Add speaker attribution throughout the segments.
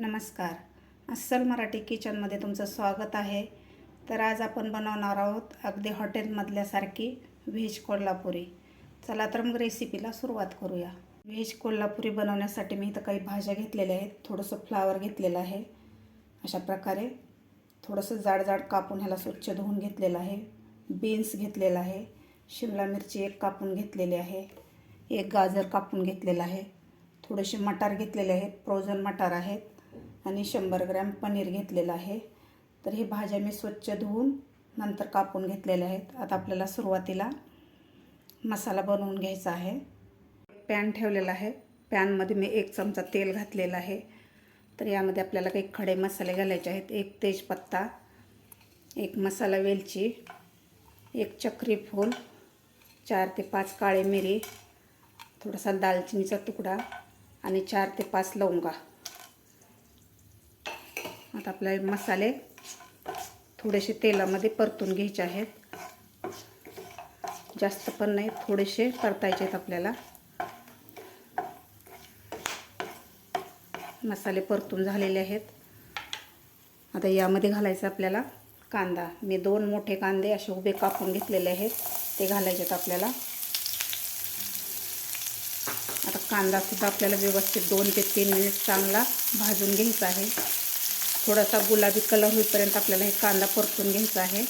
Speaker 1: नमस्कार. अस्सल मराठी किचनमध्ये तुमचं स्वागत आहे. तर आज आपण बनवणार आहोत अगदी हॉटेलमधल्यासारखी व्हेज कोल्हापुरी. चला तर मग रेसिपीला सुरुवात करूया. व्हेज कोल्हापुरी बनवण्यासाठी मी इथं काही भाज्या घेतलेल्या आहेत. थोडंसं फ्लावर घेतलेलं आहे. अशा प्रकारे थोडंसं जाड जाड कापून ह्याला स्वच्छ धुवून घेतलेलं आहे. बीन्स घेतलेलं आहे. शिमला मिरची एक कापून घेतलेली आहे. एक गाजर कापून घेतलेलं आहे. थोडेसे मटार घेतलेले आहेत. फ्रोझन मटार आहेत. आणि शंभर ग्रॅम पनीर घेतलेलं आहे. तर हे भाज्या मी स्वच्छ धुवून नंतर कापून घेतलेल्या आहेत. आता आपल्याला सुरुवातीला मसाला बनवून घ्यायचा आहे. पॅन ठेवलेला आहे. पॅनमध्ये मी एक चमचा तेल घातलेलं आहे. तर यामध्ये आपल्याला काही खडे मसाले घालायचे आहेत. एक तेजपत्ता एक मसाला वेलची एक चक्री फूल चार ते पाच काळे मिरी थोडासा दालचिनीचा तुकडा आणि चार ते पाच लवंगा. आता आपले मसाले थोडेसे तेलामध्ये परतून घ्यायचे आहेत. जास्त पण नाही थोडेसे परतायचे आहेत आपल्याला. मसाले परतून झालेले आहेत. आता यामध्ये घालायचं आपल्याला कांदा. मी दोन मोठे कांदे असे उभे कापून घेतलेले आहेत ते घालायचे आहेत आपल्याला. आता कांदासुद्धा आपल्याला व्यवस्थित दोन ते तीन मिनिट चांगला भाजून घ्यायचा आहे. थोडासा गुलाबी कलर होईपर्यंत आपल्याला हे कांदा परतून घ्यायचा आहे.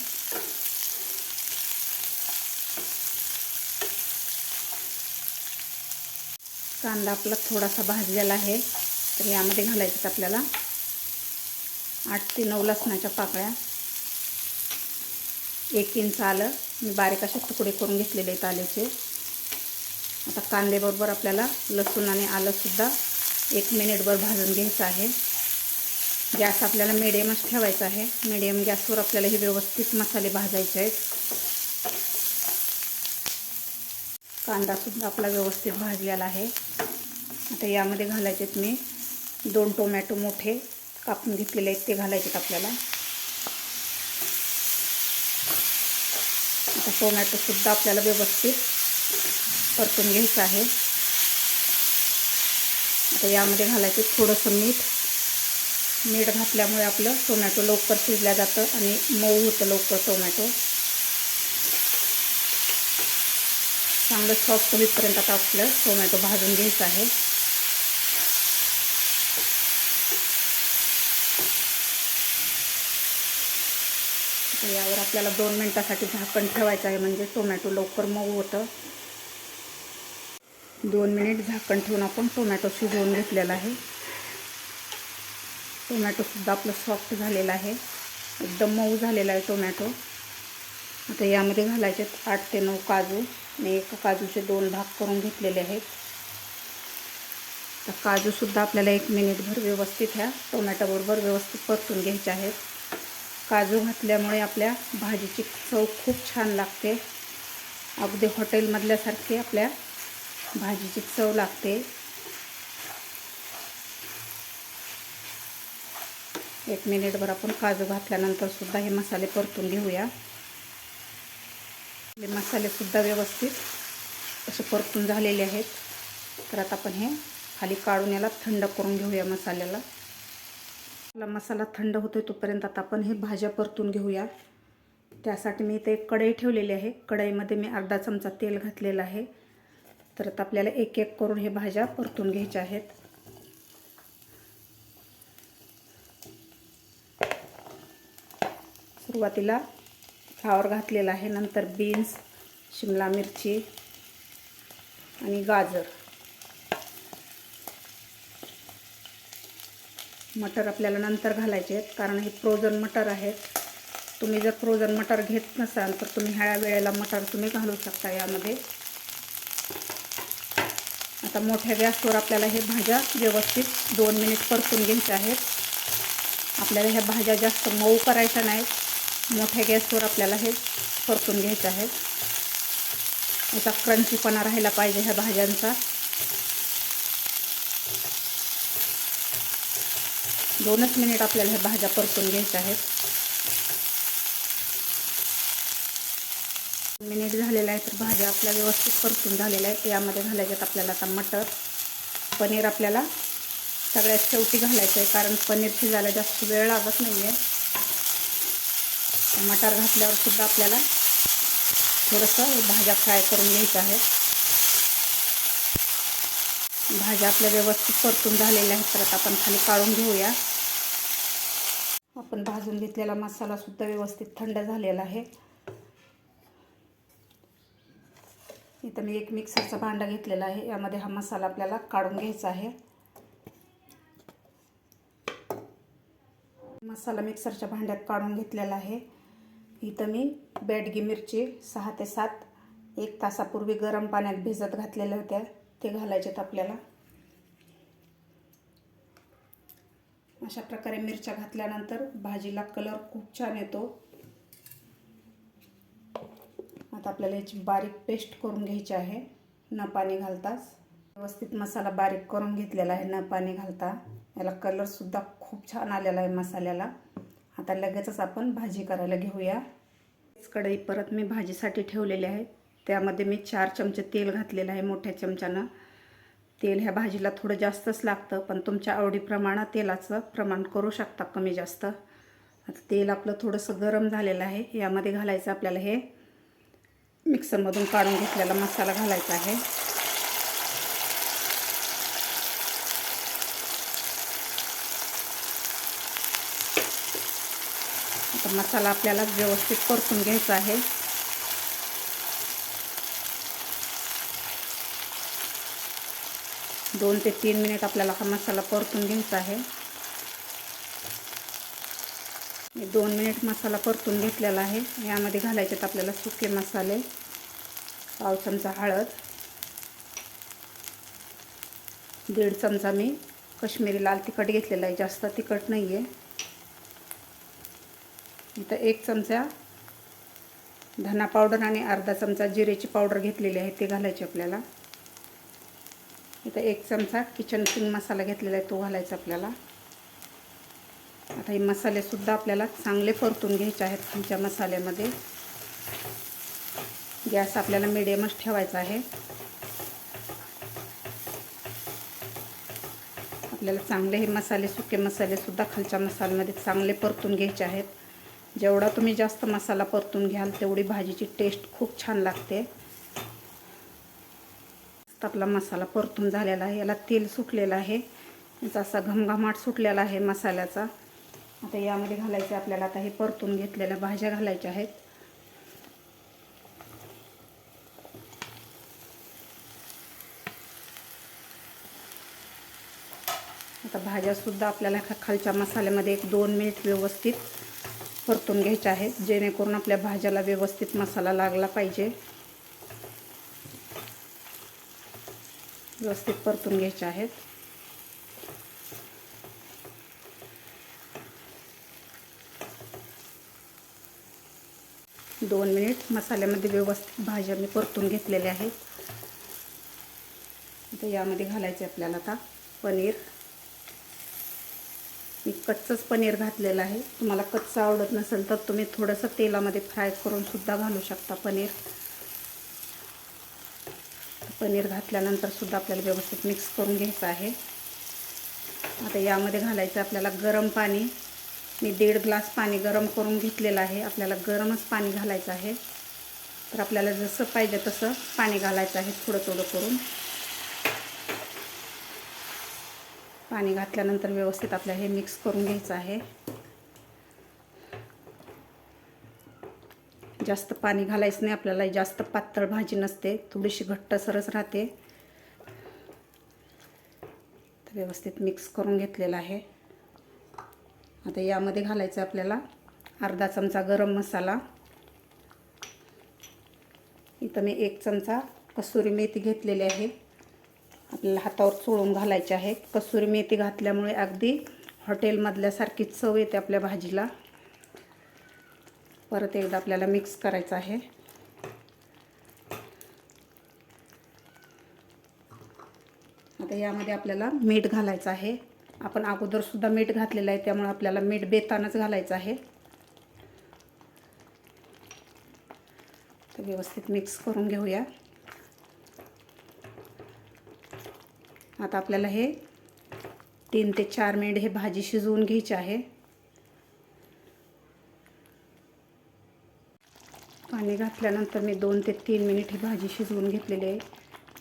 Speaker 1: कांदा आपला थोडासा भाजलेला आहे. तर यामध्ये घालायचं आपल्याला आठ ते नऊ लसणाच्या पाकळ्या. एक इंच आलं. मी बारीक असे तुकडे करून घेतलेले आहेत आल्याचे आता कांद्याबरोबर आपल्याला लसूण आणि आलंसुद्धा एक मिनिटभर भाजून घ्यायचं आहे. गॅस आपल्याला मिडियमच ठेवायचा आहे. मिडियम गॅसवर आपल्याला हे व्यवस्थित मसाले भाजायचे आहेत. कांदासुद्धा आपला व्यवस्थित भाजलेला आहे. आता यामध्ये घालायचे मी दोन टोमॅटो मोठे कापून घेतलेले आहेत ते घालायचे आहेत आपल्याला. आता टोमॅटोसुद्धा आपल्याला व्यवस्थित परतून घ्यायचं आहे. आता यामध्ये घालायचे थोडंसं मीठ. मीठ घातल्यामुळे आपलं टोमॅटो लवकर शिजल्या जातं आणि मऊ होतं लवकर टोमॅटो. चांगलं सॉफ्ट होईपर्यंत आता आपलं टोमॅटो भाजून घ्यायचं आहे. यावर आपल्याला दोन मिनटासाठी झाकण ठेवायचं आहे म्हणजे टोमॅटो लवकर मऊ होतं. दोन मिनिट झाकण ठेवून आपण टोमॅटो शिजवून घेतलेला आहे. टोमॅटोसुद्धा आपलं सॉफ्ट झालेलं आहे. एकदम मऊ झालेला आहे टोमॅटो. आता यामध्ये घालायचे आठ ते नऊ काजू. मी एका काजूचे दोन भाग करून घेतलेले आहेत. तर काजूसुद्धा आपल्याला एक मिनिटभर व्यवस्थित ह्या टोमॅटोबरोबर व्यवस्थित परतून घ्यायचे आहेत. काजू घातल्यामुळे आपल्या भाजीची चव खूप छान लागते. अगदी हॉटेलमधल्यासारखी आपल्या भाजीची चव लागते. एक मिनिटभर आपण काजू घातल्यानंतर सुद्धा हे मसाले परतून घेऊया. हे मसालेसुद्धा व्यवस्थित असे परतून झालेले आहेत. तर आता आपण हे खाली काढून याला थंड करून घेऊया मसाल्याला. आपला मसाला थंड होतोय तोपर्यंत आता आपण हे भाज्या परतून घेऊया. त्यासाठी मी इथे एक कढई ठेवलेली आहे. कढईमध्ये मी अर्धा चमचा तेल घातलेलं आहे. तर आता आपल्याला एक एक करून हे भाज्या परतून घ्यायच्या आहेत. सुरुवातीला फ्लावर घातलेला आहे. नंतर बीन्स शिमला मिरची आणि गाजर. मटर आपल्याला नंतर घालायचे आहेत कारण हे फ्रोझन मटर आहेत. तुम्ही जर फ्रोझन मटर घेत नसाल तर तुम्ही ह्या वेळेला मटर तुम्ही घालू शकता यामध्ये. आता मोठ्या गॅसवर आपल्याला हे भाज्या व्यवस्थित दोन मिनिट परतून घ्यायच्या आहेत. आपल्याला ह्या भाज्या जास्त मऊ करायच्या नाहीत. मोठ्या गॅसवर आपल्याला हे परतून घ्यायचं आहे. याचा क्रंचीपणा राहायला पाहिजे ह्या भाज्यांचा. दोनच मिनिट आपल्याला ह्या भाज्या परतून घ्यायच्या आहेत. मिनिट झालेला आहे तर भाज्या आपल्या व्यवस्थित परतून झालेल्या आहेत. यामध्ये घालायच्यात आपल्याला आता मटर. पनीर आपल्याला सगळ्यात शेवटी घालायचं आहे कारण पनीर शिजायला जास्त वेळ लागत नाही आहे मटार घातल्यावर सुद्धा आपल्याला थोडंसं भाज्या फ्राय करून घ्यायच्या आहेत भाज्या आपल्या व्यवस्थित परतून झालेल्या आहेत तर आता आपण खाली काढून घेऊया. आपण भाजून घेतलेला मसाला सुद्धा व्यवस्थित थंड झालेला आहे. इथं मी एक मिक्सरचा भांडा घेतलेला आहे. यामध्ये हा मसाला आपल्याला काढून घ्यायचा आहे. मसाला मिक्सरच्या भांड्यात काढून घेतलेला आहे. इथं मी बेडगी मिरची सहा ते सात एक तासापूर्वी गरम पाण्यात भिजत घातलेल्या होत्या. ते घालायच्यात आपल्याला. अशा प्रकारे मिरच्या घातल्यानंतर भाजीला कलर खूप छान येतो. आता आपल्याला याची बारीक पेस्ट करून घ्यायची आहे. न पाणी घालताच. व्यवस्थित मसाला बारीक करून घेतलेला आहे न पाणी घालता. याला कलरसुद्धा खूप छान आलेला आहे मसाल्याला. आता लगेचच आपण भाजी करायला घेऊया. कढई परत मी भाजीसाठी ठेवलेली आहे त्यामध्ये मी चार चमचे तेल घातलेलं आहे मोठ्या चमच्यानं. तेल ह्या भाजीला थोडं जास्तच लागतं पण तुमच्या आवडीप्रमाणे तेलाचं प्रमाण करू शकता कमी जास्त. आता तेल आपलं थोडंसं गरम झालेलं आहे. यामध्ये घालायचं आपल्याला हे मिक्सरमधून काढून घेतलेला मसाला घालायचा आहे. तर मसाला आपल्याला व्यवस्थित परतून घ्यायचा आहे. दोन ते तीन मिनिट आपल्याला हा मसाला परतून घ्यायचा आहे. दोन मिनिट मसाला परतून घेतलेला आहे. यामध्ये घालायचे आपल्याला सुके मसाले पाव चमचा हळद दीड चमचा मी कश्मीरी लाल तिखट घेतलेला आहे. जास्त तिखट नाही आहे इथं एक चमचा धना पावडर आणि अर्धा चमचा जिरेची पावडर घेतलेली आहे ते घालायचे आपल्याला. इथं एक चमचा किचन किंग मसाला घेतलेला आहे तो घालायचा आपल्याला. आता हे मसालेसुद्धा आपल्याला चांगले परतून घ्यायचे आहेत खालच्या मसाल्यामध्ये. गॅस आपल्याला मिडियमच ठेवायचा आहे. आपल्याला चांगले हे मसाले सुके मसालेसुद्धा खालच्या मसाल्यामध्ये चांगले परतून घ्यायचे आहेत. जेवढा तुम्ही जास्त मसाला परतून घ्याल तेवढी भाजीची टेस्ट खूप छान लागते. आपला मसाला परतून झालेला आहे. याला तेल सुटलेलं आहे. याचा असा घमघमाट सुटलेला आहे मसाल्याचा. आता यामध्ये घालायचे आपल्याला. आता हे परतून घेतलेल्या भाज्या घालायच्या आहेत. आता भाज्यासुद्धा आपल्याला खालच्या मसाल्यामध्ये एक दोन मिनिट व्यवस्थित परतून घ्यायच्या आहेत जेणेकरून आपल्या भाज्याला व्यवस्थित मसाला लागला पाहिजे. व्यवस्थित परतून घ्यायचे आहेत. दोन मिनिट मसाल्यामध्ये व्यवस्थित भाज्या मी परतून घेतलेल्या आहेत. यामध्ये घालायचे आपल्याला आता पनीर. मी कच्चंच पनीर घातलेलं आहे. तुम्हाला कच्चं आवडत नसेल तर तुम्ही थोडंसं तेलामध्ये फ्राय करून सुद्धा घालू शकता पनीर. पनीर घातल्यानंतर सुद्धा आपल्याला व्यवस्थित मिक्स करून घ्यायचं आहे. आता यामध्ये घालायचं आपल्याला गरम पाणी. मी दीड ग्लास पाणी गरम करून घेतलेलं आहे. आपल्याला गरमच पाणी घालायचं आहे. तर आपल्याला जसं पाहिजे तसं पाणी घालायचं आहे थोडं थोडं करून. पाणी घातल्यानंतर व्यवस्थित आपल्याला हे मिक्स करून घ्यायचं आहे. जास्त पाणी घालायचं नाही आपल्याला जास्त पातळ भाजी नसते थोडीशी घट्ट सरस राहते. तर व्यवस्थित मिक्स करून घेतलेलं आहे. आता यामध्ये घालायचं आपल्याला अर्धा चमचा गरम मसाला. इथं मी एक चमचा कसुरी मेथी घेतलेली आहे. आपल्याला हातावर चोळून घालायचे आहे कसुरी मेथी घातल्यामुळे अगदी हॉटेलमधल्यासारखी चव येते आपल्या भाजीला. परत एकदा आपल्याला मिक्स करायचं आहे. आता यामध्ये आपल्याला मीठ घालायचं आहे. आपण अगोदरसुद्धा मीठ घातलेलं आहे त्यामुळे आपल्याला मीठ बेतानच घालायचं आहे. तर व्यवस्थित मिक्स करून घेऊया. आता आपल्याला हे तीन ते चार मिनिट हे भाजी शिजवून घ्यायची आहे. पाणी घातल्यानंतर मी दोन ते तीन मिनिट ही भाजी शिजवून घेतलेली आहे.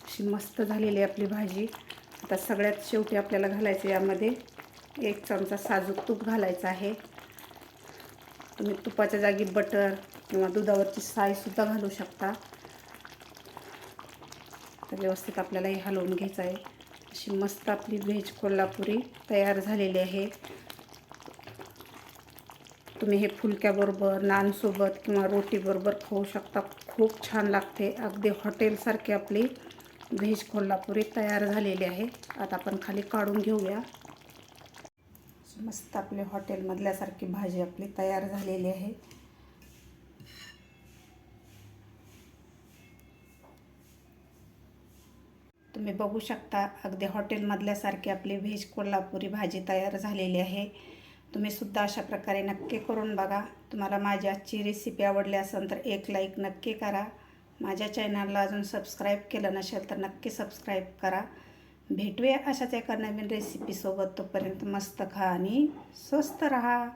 Speaker 1: अशी मस्त झालेली आहे आपली भाजी. आता सगळ्यात शेवटी आपल्याला घालायचं यामध्ये एक चमचा साजूक तूप घालायचं आहे. तुम्ही तुपाच्या जागी बटर किंवा दुधावरची सायसुद्धा घालू शकता. तर व्यवस्थित आपल्याला हे हलवून घ्यायचं आहे. अशी मस्त आपली व्हेज कोल्हापुरी तयार झालेली आहे. तुम्ही हे फुलक्याबरोबर नानसोबत किंवा रोटीबरोबर खाऊ शकता. खूप छान लागते. अगदी हॉटेलसारखी आपली व्हेज कोल्हापुरी तयार झालेली आहे. आता आपण खाली काढून घेऊया. मस्त आपली हॉटेलमधल्यासारखी भाजी आपली तयार झालेली आहे. तुम्ही बघू शकता अगदी हॉटेलमधल्यासारखी आपली व्हेज कोल्हापुरी भाजी तयार झालेली आहे. तुम्ही सुद्धा अशा प्रकारे नक्की करून बघा. तुम्हाला माझी आजची रेसिपी आवडली असेल तर एक लाईक नक्की करा. माझ्या चॅनलला अजून सबस्क्राईब केलं नसेल तर नक्की सबस्क्राईब करा. भेटूया अशाच एका नवीन रेसिपीसोबत तोपर्यंत मस्त खा आणि स्वस्त रहा.